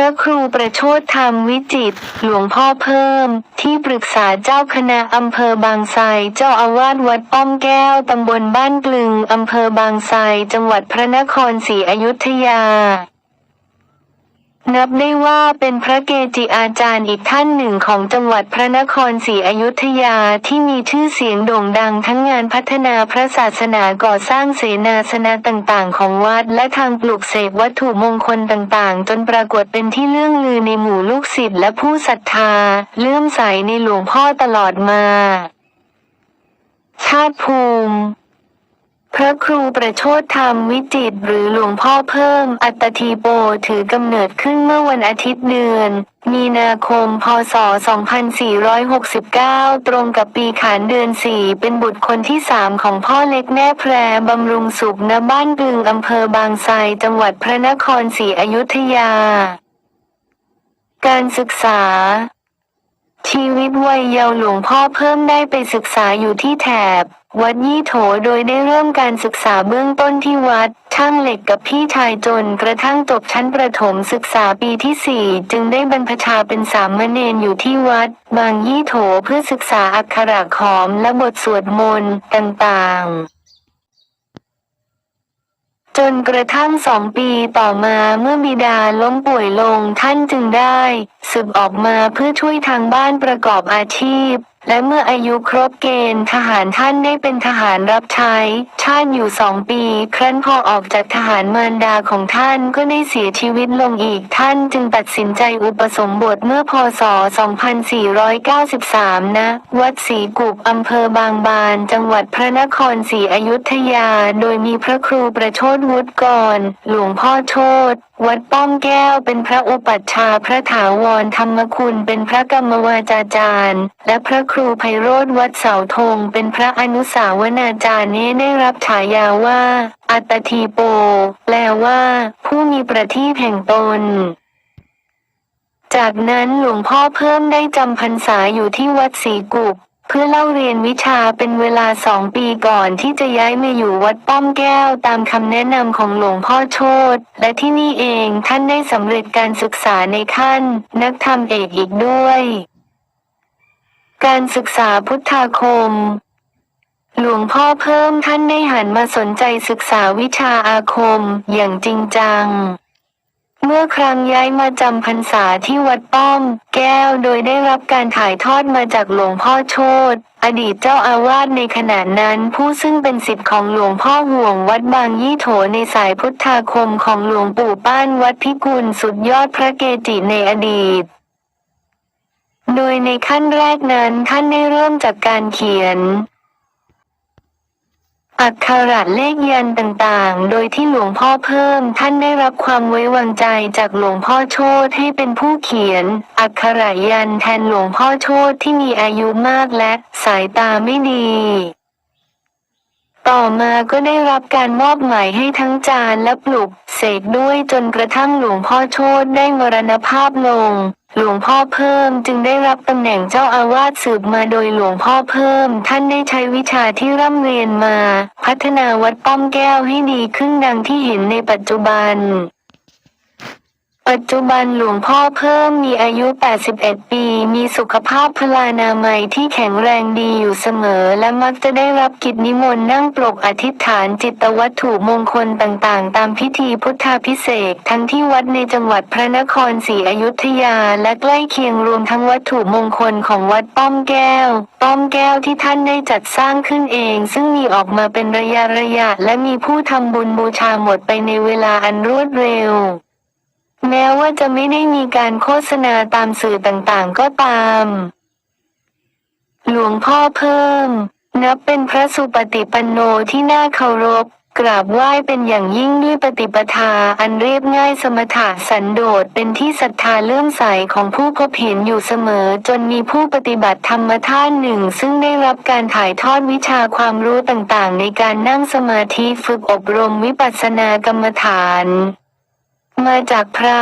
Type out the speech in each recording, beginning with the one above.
ระครูประโชดธรรมวิจิตหลวงพ่อเพิ่ม ที่ปรึกษาเจ้าคณะอำเภอบางไทรเจ้าอาวาสวัดป้อมแก้วตำบลบ้านกลึงอำเภอบางไทรจังหวัดพระนครศรีอยุธยา นับได้ว่าเป็นพระเกจิอาจารย์อีกท่านหนึ่งของจังหวัดพระนครศรีอยุธยาที่มีชื่อเสียงโด่งดังทั้งงานพัฒนาพระศาสนาก่อสร้างเสนาสนะต่างๆ ของวัด และทางปลูกเสกวัตถุมงคลต่างๆ จนปรากฏเป็นที่เลื่องลือในหมู่ลูกศิษย์และผู้ศรัทธา เลื่อมใสในหลวงพ่อตลอดมา ชาติภูมิ พระครูประโชดธรรมวิจิตหรือหลวงพ่อเพิ่ม อัตตทีโปถือกำเนิดขึ้นเมื่อวันอาทิตย์เดือน มีนาคมพศ 2469 ตรงกับปีขานเดือน 4 เป็นบุตรคนที่สามของพ่อเล็กแม่แพรบำรุงสุขณบ้านกึงอำเภอบางไทรจังหวัดพระนครศรีอยุธยา การศึกษา ชีวิตวัยเยาว์หลวงพ่อเพิ่มได้ไปศึกษาอยู่ที่แถบ วัดยี่โถโดยได้เริ่มการศึกษาเบื้องต้นที่วัดช่างเหล็กกับพี่ชายจนกระทั่งจบชั้นประถมศึกษาปีที่สี่จึงได้บรรพชาเป็นสามเณรอยู่ที่วัด บางยี่โถเพื่อศึกษาอักขระขอมและบทสวดมนต์ต่างๆ จนกระทั่งสองปีต่อมาเมื่อบิดาล้มป่วยลงท่านจึงได้ สึกออกมาเพื่อช่วยทางบ้านประกอบอาชีพ และเมื่ออายุครบเกณฑ์ทหารท่านได้เป็นทหารรับใช้ ชาติอยู่สองปี ครั้นพอออกจากทหารมารดาของท่านก็ได้เสียชีวิตลงอีกท่านจึงตัดสินใจอุปสมบทเมื่อพศ 2493 นะ วัดศรีกุบอำเภอบางบาน จังหวัดพระนครศรีอยุธยา โดยมีพระครูประโชดวุฒิกร หลวงพ่อโชต วัดป้อมแก้วเป็นพระอุปัชฌาย์พระถาวรธรรมคุณเป็นพระกรรมวาจาจารย์ และพระครูไพโรธวัดเสาธงเป็นพระอนุสาวนาจารย์นี้ได้รับฉายาว่า อัตตทีโป แปลว่า ผู้มีประทีปแห่งตน จากนั้นหลวงพ่อเพิ่มได้จำพรรษาอยู่ที่วัดศรีกุบ เพื่อเล่าเรียนวิชาเป็นเวลาสองปีก่อนที่จะย้ายมาอยู่วัดป้อมแก้วตามคำแนะนำของหลวงพ่อโชตและที่นี่เองท่านได้สำเร็จการศึกษาในขั้น นักธรรมเอกอีกด้วย การศึกษาพุทธาคม หลวงพ่อเพิ่มท่านได้หันมาสนใจศึกษาวิชาอาคมอย่างจริงจัง เมื่อครั้งย้ายมาจำพรรษาที่วัดป้อม แก้วโดยได้รับการถ่ายทอดมาจากหลวงพ่อโชตอดีตเจ้าอาวาสในขณะนั้นผู้ซึ่งเป็นสิทธิ์ของหลวงพ่อห่วงวัดบางยี่โถในสายพุทธาคมของหลวงปู่ป้านวัดพิกุลสุดยอดพระเกจิในอดีต โดยในขั้นแรกนั้นท่านได้เริ่มจากการเขียน อักขระเลขยันต์ต่างๆ โดยที่หลวงพ่อเพิ่มท่านได้รับความไว้วางใจจากหลวงพ่อโชตให้เป็นผู้เขียน อักขระยันแทนหลวงพ่อโชตที่มีอายุมากและสายตาไม่ดีต่อมาก็ได้รับการมอบหมายให้ทั้งจารและปลุกเสกด้วยจนกระทั่งหลวงพ่อโชตได้มรณภาพลง หลวงพ่อเพิ่มจึงได้รับตำแหน่งเจ้าอาวาสสืบมาโดยหลวงพ่อเพิ่ม ท่านได้ใช้วิชาที่ร่ำเรียนมา พัฒนาวัดป้อมแก้วให้ดีขึ้นดังที่เห็นในปัจจุบัน ปัจจุบันหลวงพ่อเพิ่มมีอายุ 81 ปี มีสุขภาพพลานามัยที่แข็งแรงดีอยู่เสมอ และมักจะได้รับกิจนิมนต์นั่งปลกอธิษฐานจิตวัตถุมงคลต่างๆ ตามพิธีพุทธาพิเศษทั้งที่วัดในจังหวัดพระนครศรีอยุธยาและใกล้เคียงรวมทั้งวัตถุมงคลของวัดป้อมแก้ว ป้อมแก้วที่ท่านได้จัดสร้างขึ้นเอง ซึ่งมีออกมาเป็นระยะระยะและมีผู้ทำบุญบูชาหมดไปในเวลาอันรวดเร็ว แม้ว่าจะไม่ได้มีการโฆษณาตามสื่อต่างๆก็ตาม หลวงพ่อเพิ่ม นับเป็นพระสุปฏิปันโนที่น่าเคารพ กราบไหว้เป็นอย่างยิ่งด้วยปฏิปทาอันเรียบง่ายสมถะสันโดษเป็นที่ศรัทธาเลื่อมใสของผู้พบเห็นอยู่เสมอ จนมีผู้ปฏิบัติธรรมท่านหนึ่ง ซึ่งได้รับการถ่ายทอดวิชาความรู้ต่างๆ ในการนั่งสมาธิฝึกอบรมวิปัสสนากรรมฐาน มาจากพระ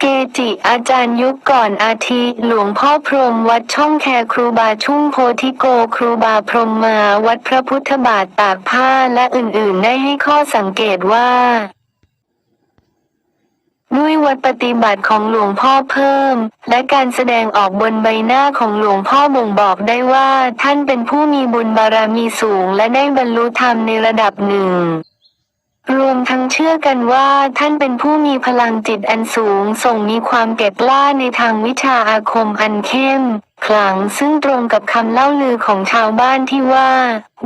เกจิอาจารย์ยุคก่อนอาทิหลวงพ่อพรหมวัดช่องแคครูบาชุ่งโพธิโกครูบาพรหมมาวัดพระพุทธบาทตากผ้าและอื่นๆ ได้ให้ข้อสังเกตว่าด้วยด้วยวัดปฏิบัติของหลวงพ่อเพิ่ม และการแสดงออกบนใบหน้าของหลวงพ่อบ่งบอกได้ว่าท่านเป็นผู้มีบุญบารมีสูงและได้บรรลุธรรมในระดับหนึ่ง รวมทั้งเชื่อกันว่าท่านเป็นผู้มีพลังจิตอันสูงส่งมีความเก็บล้าในทางวิชาอาคมอันเข้มขลังซึ่งตรงกับคำเล่าลือของชาวบ้านที่ว่า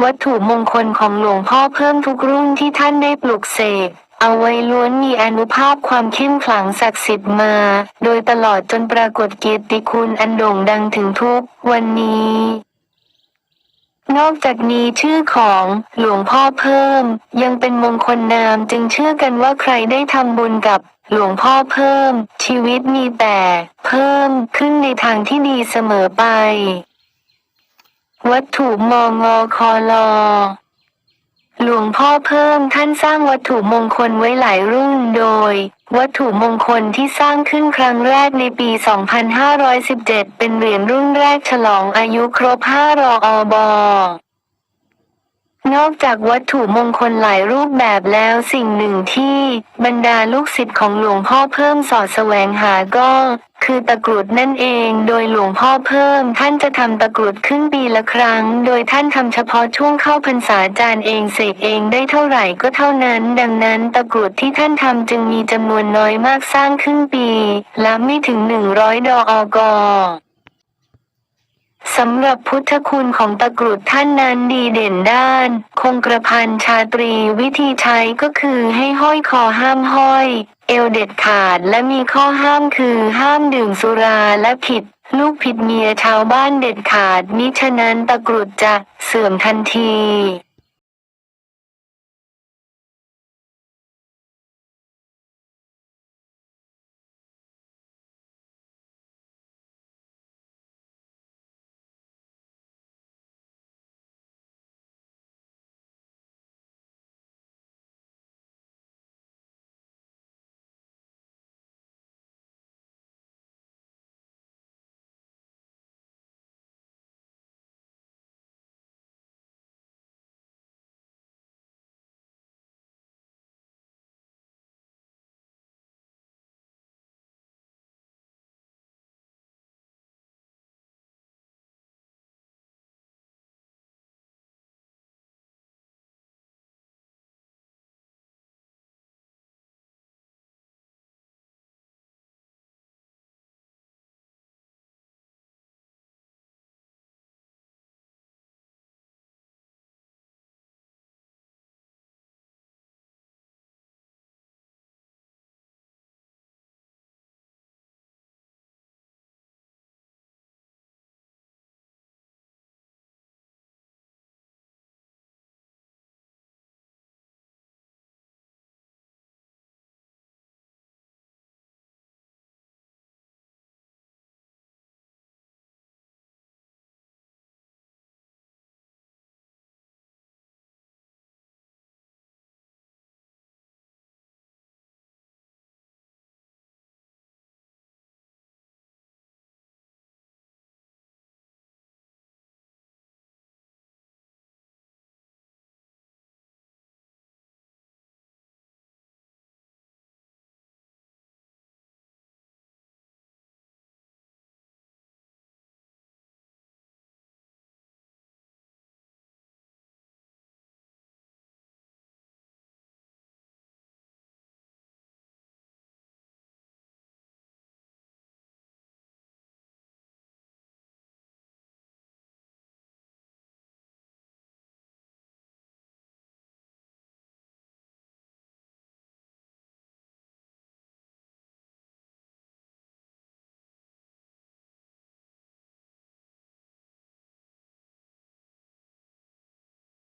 วัตถุมงคลของหลวงพ่อเพิ่มทุกรุ่นที่ท่านได้ปลุกเสกเอาไว้ล้วนมีอนุภาพความเข้มขลังศักดิ์สิทธิ์มา โดยตลอดจนปรากฏเกียรติคุณอันโด่งดังถึงทุกวันนี้ นอกจากนี้ชื่อของหลวงพ่อเพิ่ม ยังเป็นมงคลนามจึงเชื่อกันว่าใครได้ทำบุญกับหลวงพ่อเพิ่ม ชีวิตมีแต่เพิ่มขึ้นในทางที่ดีเสมอไป วัตถุมงคอลอ หลวงพ่อเพิ่มท่านสร้างวัตถุมงคลไว้หลายรุ่นโดย วัตถุมงคลที่สร้างขึ้นครั้งแรกในปี 2517 เป็นเหรียญรุ่นแรกฉลองอายุครบ 5 รออบ นอกจากวัตถุมงคลหลายรูปแบบแล้วสิ่งหนึ่งที่บรรดาลูกศิษย์ของหลวงพ่อเพิ่มสอดแสวงหาก็ คือตะกรุดนั่นเองโดยหลวงพ่อเพิ่ม ท่านจะทำตะกรุดขึ้นปีละครั้ง โดยท่านทำเฉพาะช่วงเข้าพรรษาจารย์เองเสกเองได้เท่าไหร่ก็เท่านั้น ดังนั้นตะกรุดที่ท่านทำจึงมีจำนวนน้อยมากสร้างขึ้นปีละไม่ถึงหนึ่งร้อยดออกอ สำหรับพุทธคุณของตะกรุดท่านนั้นดีเด่นด้าน คงกระพันชาตรีวิธีใช้ก็คือให้ห้อยคอห้ามห้อย เอวเด็ดขาดและมีข้อห้ามคือห้ามดื่มสุราและผิด ลูกผิดเมียชาวบ้านเด็ดขาดมิฉะนั้นตะกรุดจะเสื่อมทันที